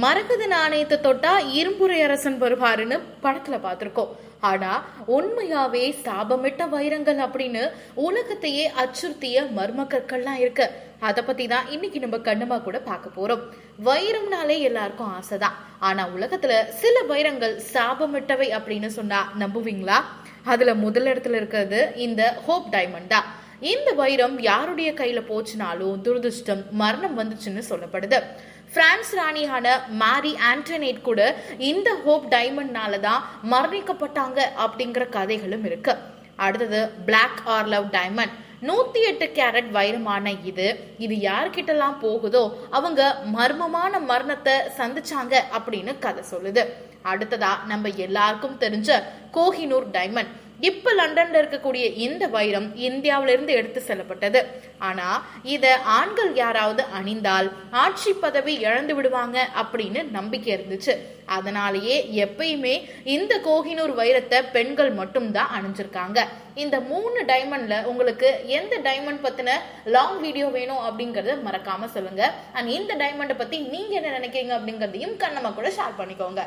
மரகத நாணயத்தை தொட்டா இரும்புரை அரசன் வருவாருன்னு படத்துல பார்த்திருக்கோம். ஆனா உண்மையாவே சாபமிட்ட வைரங்கள் அப்படின்னு உலகத்தையே அச்சுறுத்திய மர்ம கற்கள்லாம் இருக்கு. அத பத்தி தான் இன்னைக்கு நம்ம கண்ணுமா கூட பார்க்க போறோம். வைரம்னாலே எல்லாருக்கும் ஆசைதான். ஆனா உலகத்துல சில வைரங்கள் சாபமிட்டவை அப்படின்னு சொன்னா நம்புவீங்களா? அதுல முதல் இடத்துல இருக்கிறது இந்த ஹோப் டைமண்ட். தான் இந்த வைரம் யாருடைய கையில போச்சுனாலும் துரதிருஷ்டம் மரணம் வந்துச்சுன்னு சொல்லப்படுது. பிரான்ஸ் ராணியான மாரி ஆண்டனேட் கூட இந்த ஹோப் டைமண்ட்னால தான் மரணிக்கப்பட்டாங்க அப்படிங்கிற கதைகளும் இருக்கு. அடுத்தது பிளாக் ஆர் லவ் டைமண்ட் நூத்தி எட்டு கேரட் வைரமான இது இது யார்கிட்டலாம் போகுதோ அவங்க மர்மமான மரணத்தை சந்திச்சாங்க அப்படின்னு கதை சொல்லுது. அடுத்ததா நம்ம எல்லாருக்கும் தெரிஞ்ச கோஹினூர் டைமண்ட். இப்ப லண்டன்ல இருக்கக்கூடிய இந்த வைரம் இந்தியாவிலிருந்து எடுத்து செல்லப்பட்டது. ஆனா இத ஆண்கள் யாராவது அணிந்தால் ஆட்சி பதவி இழந்து விடுவாங்க அப்படின்னு நம்பிக்கை இருந்துச்சு. அதனாலேயே எப்பயுமே இந்த கோஹினூர் வைரத்தை பெண்கள் மட்டும்தான் அணிஞ்சிருக்காங்க. இந்த மூணு டைமண்ட்ல உங்களுக்கு எந்த டைமண்ட் பத்தின லாங் வீடியோ வேணும் அப்படிங்கறத மறக்காம சொல்லுங்க. அண்ட் இந்த டைமண்டை பத்தி நீங்க என்ன நினைக்கிறீங்க அப்படிங்கறதையும் கண்ணமா கூட ஷேர் பண்ணிக்கோங்க.